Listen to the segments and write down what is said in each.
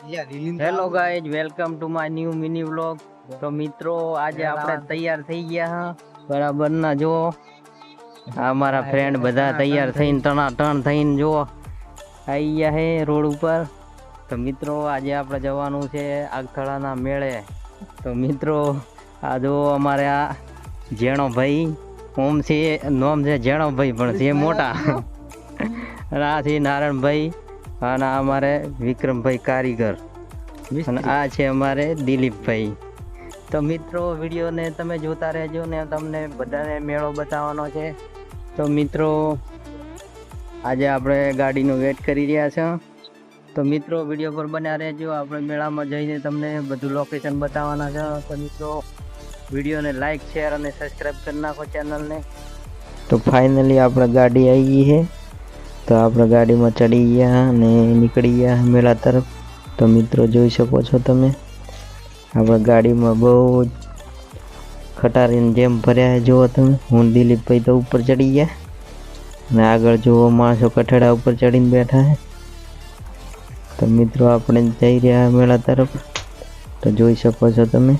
Hello guys welcome to my new mini vlog તો મિત્રો આજે આપણે તૈયાર થઈ ગયા હા. બરાબર ના જો આ મારા ફ્રેન્ડ બધા તૈયાર થઈને ટણા ટણ થઈને જો આવી ગયા હે રોડ ઉપર. તો મિત્રો આજે આપણે જવાનું છે આગથળાના મેળે. તો મિત્રો આ જો અમારે આ જેણો ભાઈ. ઓમ છે નોમ છે જેણો ભાઈ પણ છે મોટા. અને આ છે નારાયણભાઈ અને આ અમારે વિક્રમભાઈ કારીગર. અને આ છે અમારે દિલીપભાઈ. તો મિત્રો વિડીયોને તમે જોતા રહેજો ને તમને બધાને મેળો બતાવવાનો છે. તો મિત્રો આજે આપણે ગાડીનું વેટ કરી રહ્યા છે. તો મિત્રો વીડિયો પર બન્યા રહેજો. આપણે મેળામાં જઈને તમને બધું લોકેશન બતાવવાના છે. તો મિત્રો વિડીયોને લાઇક શેર અને સબસ્ક્રાઈબ કરી નાખો ચેનલને તો ફાઇનલી આપણે ગાડી આવી ગઈ છે. તો આપણે ગાડીમાં ચડી ગયા અને નીકળી ગયા મેળા તરફ. તો મિત્રો જોઈ શકો છો તમે, આપણે ગાડીમાં બહુ જ ખટારીને જેમ ભર્યા છે, જુઓ તમે. હું ને દિલીપભાઈ તો ઉપર ચડી ગયા, અને આગળ જુઓ માણસો કઠેડા ઉપર ચડીને બેઠા છે. તો મિત્રો આપણે જઈ રહ્યા મેળા તરફ. તો જોઈ શકો છો તમે,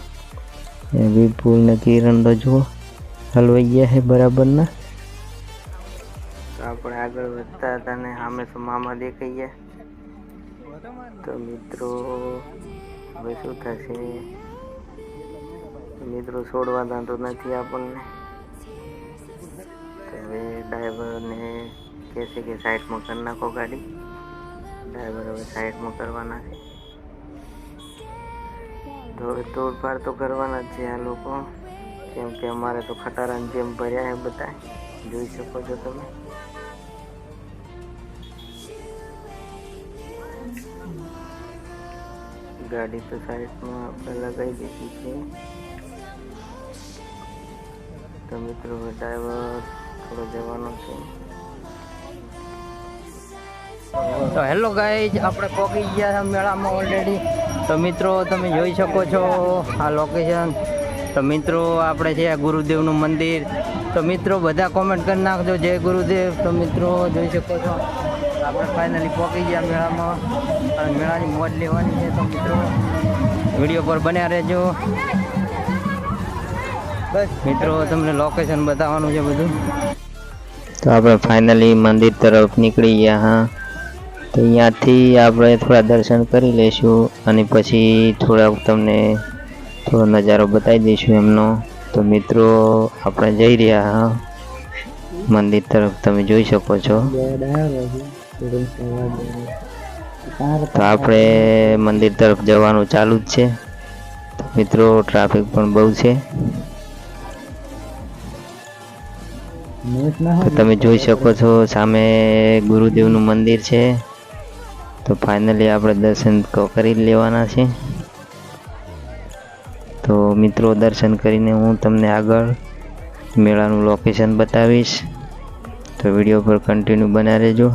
એ વિપુલ ને કિરણ તો જુઓ, હલવાઈ ગયા છે બરાબરના. તો આપણે આગળ વધતા હતા ને સામે તો મામા દેખાઈ ગયા. તો મિત્રો, હવે શું થશે? તો મિત્રો છોડવાના તો નથી આપણને. તો હવે ડ્રાઈવરને કહેશે કે સાઈડમાં કરી નાખો ગાડી. ડ્રાઈવર હવે સાઈડમાં કરવાના છે. તો હવે તોડફાડ તો કરવાના જ છે આ લોકો. કેમ કે અમારે તો ખટારાની જેમ ભર્યા છે બધા. જોઈ શકો છો તમે. ગાડી તો સાઈડમાં આપણે લગાવી દીધી છે. તો મિત્રો ડ્રાઈવર થોડો જવાનો છે. તો હેલો ગાઈઝ આપણે પહોંચી ગયા મેળામાં ઓલરેડી તો મિત્રો, તમે જોઈ શકો છો આ લોકેશન તો મિત્રો, આપણે છે ગુરુદેવનું મંદિર. તો મિત્રો, બધા કોમેન્ટ કરી નાખજો. જય ગુરુદેવ. તો મિત્રો, જોઈ શકો છો. આપણે ફાઇનલી પહોંચી ગયા મેળામાં. અને મેળાની મોજ લેવાની છે તો મિત્રો વીડિયો પર બન્યા રહેજો. બસ. મિત્રો તમને લોકેશન બતાવવાનું છે બધું. તો આપણે ફાઇનલી મંદિર તરફ નીકળી ગયા હા. તો અહીંયાથી આપણે થોડા દર્શન કરી લઈશું અને પછી થોડાક તમને થોડો નજારો બતાવી દઈશું એમનો. તો મિત્રો આપણે જઈ રહ્યા હા. મંદિર તરફ તમે જોઈ શકો છો. તો આપણે મંદિર તરફ જવાનું ચાલુ જ છે. મિત્રો ટ્રાફિક પણ બહુ છે. તમે જોઈ શકો છો, સામે ગુરુદેવનું મંદિર છે. તો ફાઇનલી આપણે દર્શન કરી લેવાના છે. તો મિત્રો, દર્શન કરીને હું તમને આગળ મેળાનું લોકેશન બતાવીશ. તો વીડિયો પર કન્ટિન્યુ બના રહેજો.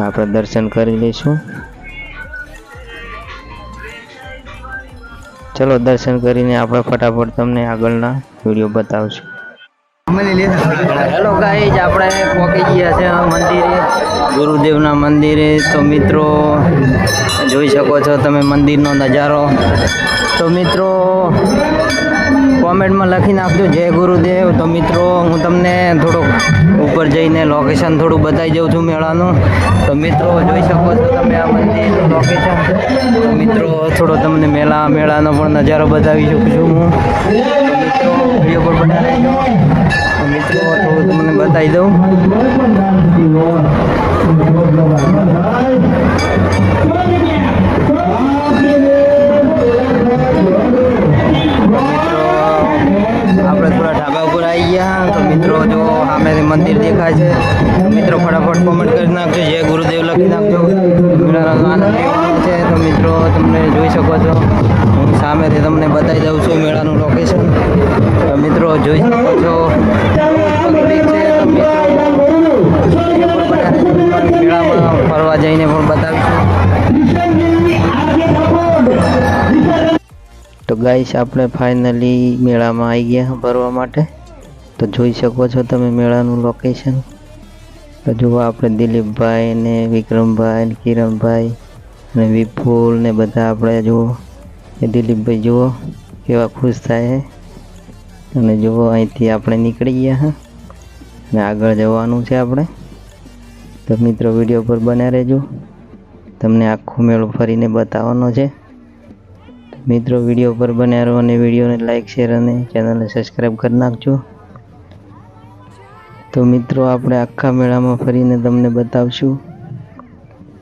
આપણે દર્શન કરી લઈશું. ચલો, દર્શન કરીને આપણે ફટાફટ તમને આગળના વીડિયો બતાવશું. હેલો ગાઈઝ આપણે પહોંચી ગયા છે મંદિરે, ગુરુદેવના મંદિરે. તો મિત્રો, જોઈ શકો છો તમે મંદિરનો નજારો. તો મિત્રો કોમેન્ટમાં લખી નાખજો જય ગુરુદેવ. તો મિત્રો, હું તમને થોડુંક ઉપર જઈને લોકેશન થોડું બતાવી દઉં છું મેળાનું. તો મિત્રો, જોઈ શકો છો તમે આ મંદિરનું લોકેશન મિત્રો, થોડો તમને મેળા મેળાનો પણ નજારો બતાવી શકું છું હું. મિત્રો વીડિયો પર બના રહેજો. મિત્રો, થોડું તમને બતાવી દઉં. આવી ગયા તો મિત્રો જો સામેથી મંદિર દેખાય છે, મિત્રો ફટાફટ કોમેન્ટ કરી નાખજો, જય ગુરુદેવ લખી નાખજો. આનંદ છે, તો મિત્રો તમને જોઈ શકો છો. હું સામેથી તમને બતાવી દઉં છું મેળાનું લોકેશન તો મિત્રો જોઈ શકો છો ફરવા જઈને પણ બતાવીશું. તો ગાઈશ આપણે ફાઇનલી મેળામાં આવી ગયા ભરવા માટે. તો જોઈ શકો છો તમે મેળાનું લોકેશન તો જુઓ આપણે દિલીપભાઈ ને વિક્રમભાઈ ને કિરણભાઈ અને વિપુલ ને બધા આપણે જુઓ. એ દિલીપભાઈ જુઓ કેવા ખુશ થાય અને જુઓ અહીંથી આપણે નીકળી ગયા હા. અને આગળ જવાનું છે આપણે. તો મિત્રો વીડિયો પર બન્યા રહેજો. તમને આખો મેળો ફરીને બતાવવાનો છે. મિત્રો વીડિયો પર બન્યા રહો અને વિડીયોને લાઈક શેર અને ચેનલને સબસ્ક્રાઈબ કરી નાખજો. તો મિત્રો, આપણે આખા મેળામાં ફરીને તમને બતાવશું.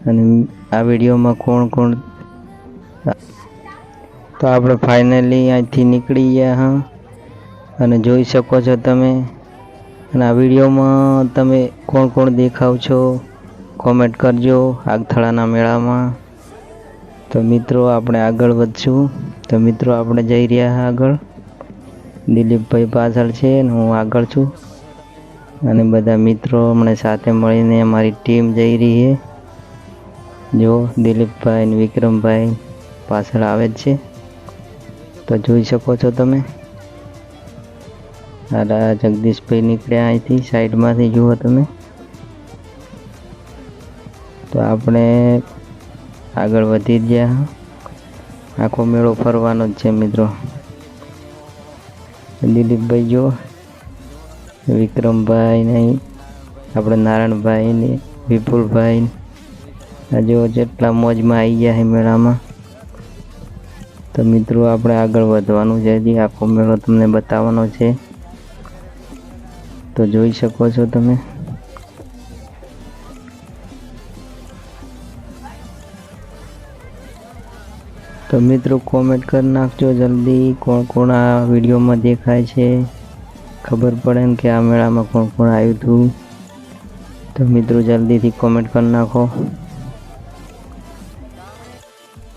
અને આ વિડીયોમાં કોણ કોણ તો આપણે ફાઇનલી અહીંથી નીકળી ગયા, હા. અને જોઈ શકો છો તમે. અને આ વિડીયોમાં તમે કોણ કોણ દેખાવ છો કોમેન્ટ કરજો આગથળાના મેળામાં. તો મિત્રો, આપણે આગળ વધશું. તો મિત્રો, આપણે જઈ રહ્યા આગળ. દિલીપભાઈ પાછળ છે અને હું આગળ છું. અને બધા મિત્રો હમણાં સાથે મળીને અમારી ટીમ જઈ રહી છે. જો દિલીપભાઈ ને વિક્રમભાઈ પાછળ આવે જ છે. તો જોઈ શકો છો તમે. આ જગદીશભાઈ નીકળ્યા અહીંથી સાઈડમાંથી, જુઓ તમે. તો આપણે આગળ વધી ગયા. આખો મેળો ફરવાનો જ છે, મિત્રો. દિલીપભાઈ, જો વિક્રમભાઈ નહીં, આપણે નારાયણભાઈ ને, વિપુલભાઈ આ જો જેટલા મોજમાં આવી ગયા છે મેળામાં. તો મિત્રો આપણે આગળ વધવાનું છે હજી. આખો મેળો તમને બતાવવાનો છે. તો જોઈ શકો છો તમે. તો મિત્રો કોમેન્ટ કરી નાખજો જલ્દી. કોણ કોણ આ વિડીયોમાં દેખાય છે? ખબર પડે ને કે આ મેળામાં કોણ કોણ આવ્યું હતું. તો મિત્રો જલ્દીથી કોમેન્ટ કરી નાખો.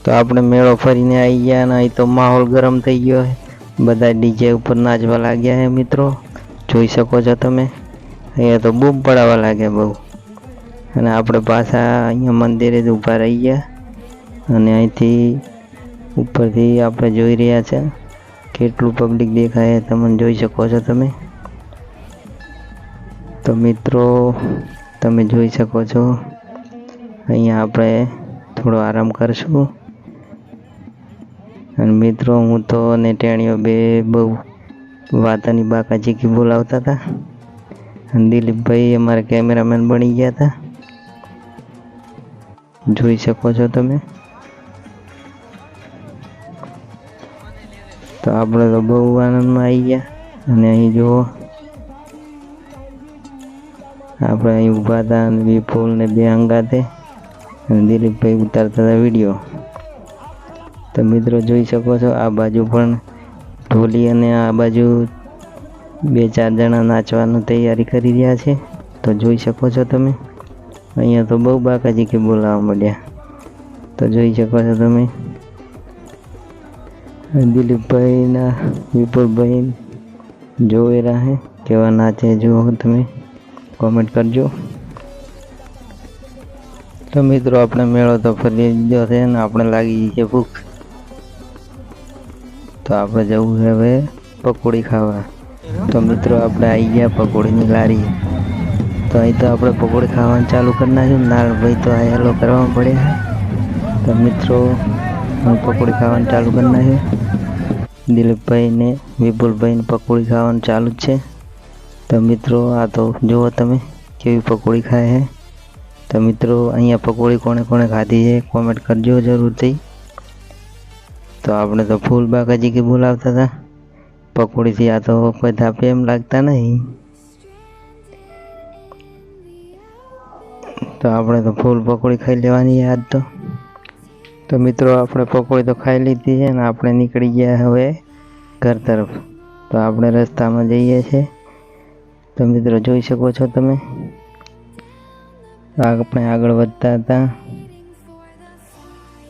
તો આપણે મેળો ફરીને આવી ગયા અને અહીં તો માહોલ ગરમ થઈ ગયો છે. બધા ડીજે ઉપર નાચવા લાગ્યા છે મિત્રો. જોઈ શકો છો તમે. અહીંયા તો બૂમ પડાવવા લાગ્યા બહુ. અને આપણે પાછા અહીંયા મંદિરે જ ઊભા રહી ગયા. અને અહીંથી ઉપરથી આપણે જોઈ રહ્યા છે. કેટલું પબ્લિક દેખાય તમે જોઈ શકો છો તમે? તો મિત્રો, તમે જોઈ શકો છો. અહીંયા આપણે થોડો આરામ કરશું. અને મિત્રો, હું તો અને ટેણીઓ બે બહુ વાતાની બાકા ચીકી બોલાવતા હતા. અને દિલીપભાઈ અમારા કેમેરામેન બની ગયા હતા. જોઈ શકો છો તમે? તો આપણે તો બહુ આનંદમાં આવી ગયા. અને અહીં જુઓ. આપણે અહીં ઊભા હતા અને વિપુલ ને બે અંગાતે અને દિલીપભાઈ ઉતારતા હતા વીડિયો. તો મિત્રો જોઈ શકો છો, આ બાજુ પણ ઢોલી અને આ બાજુ બે ચાર જણા નાચવાની તૈયારી કરી રહ્યા છે. તો જોઈ શકો છો તમે. અહીંયા તો બહુ બાકાજી કે બોલાવવા મળ્યા તો જોઈ શકો છો તમે. દિલીપભાઈના વિપુલભાઈ જોઈ રહ્યા હે, કેવા નાચે જુઓ તમે. કોમેન્ટ કરજો. તો મિત્રો, આપણે મેળો તો ફરી ગયો છે ને આપણે લાગી છે ભૂખ. તો આપણે જવું છે હવે પકોડી ખાવા. તો મિત્રો, આપણે આવી ગયા પકોડીની લારી. તો અહીં તો આપણે પકોડી ખાવાનું ચાલુ કરી નાખ્યું. નારણભાઈ તો હેલો કરવામાં પડે તો મિત્રો પકોડી ખાવાનું ચાલુ કરી નાખ્યું. દિલીપભાઈ ને વિપુલભાઈ ને પકોડી ખાવાનું ચાલુ જ છે. તો મિત્રો, આ તો જુઓ તમે કેવી પકોડી ખાય છે. તો મિત્રો, અહીંયા પકોડી કોણે કોણે ખાધી છે કોમેન્ટ કરજો જરૂરથી. તો આપણે તો ફૂલ બાકાજી કે બોલાવતા હતા. પકોડીથી આ તો કોઈ ધાપે એમ લાગતા નહીં. તો આપણે તો ફૂલ પકોડી ખાઈ લેવાની યાદ તો. તો મિત્રો, આપણે પકોડી તો ખાઈ લીધી છે અને આપણે નીકળી ગયા હવે ઘર તરફ. તો આપણે રસ્તામાં જઈએ છીએ. તો મિત્રો, જોઈ શકો છો તમે? આપણે આગળ વધતા હતા.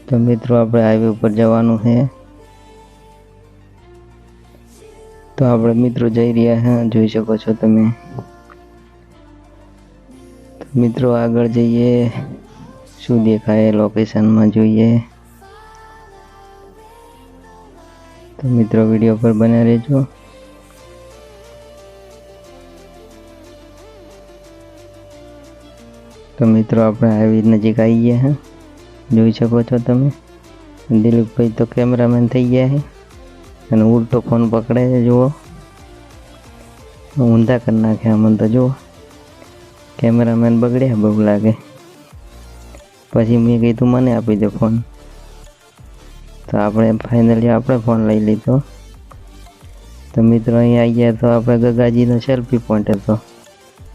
તો મિત્રો, આપણે હાઈવે ઉપર જવાનું છે. તો આપણે મિત્રો જઈ રહ્યા હા, જોઈ શકો છો તમે. મિત્રો, આગળ જઈએ. શું દેખાય લોકેશનમાં જોઈએ. તો મિત્રો વીડિયો પર બન્યા રહેજો. તો મિત્રો, આપણે આવી નજીક આવી ગયા હે, જોઈ શકો છો તમે. દિલીપભાઈ તો કેમેરામેન થઈ ગયા છે અને ઉલટો ફોન પકડે છે, જુઓ. ઊંધા કરી નાખ્યા મને તો, જુઓ. કેમેરામેન બગડ્યા બહુ લાગે. પછી મેં કીધું મને આપી દે ફોન તો આપણે ફાઇનલી આપણે ફોન લઈ લીધો. તો મિત્રો અહીંયા આવી ગયા તો આપણે ગગાજીનો સેલ્ફી પોઈન્ટ હતો.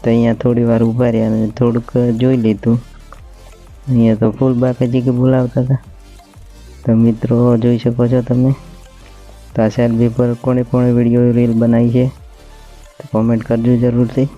તો અહીંયા થોડી વાર ઊભા રહ્યા અને થોડુંક જોઈ લીધું. અહીંયા તો ફૂલ બાકાજી કે બોલાવતા હતા. તો મિત્રો જોઈ શકો છો તમે. તો આ સેલ્ફી પર કોણે કોણે વીડિયો રીલ બનાવી છે? તો કોમેન્ટ કરજો જરૂરથી.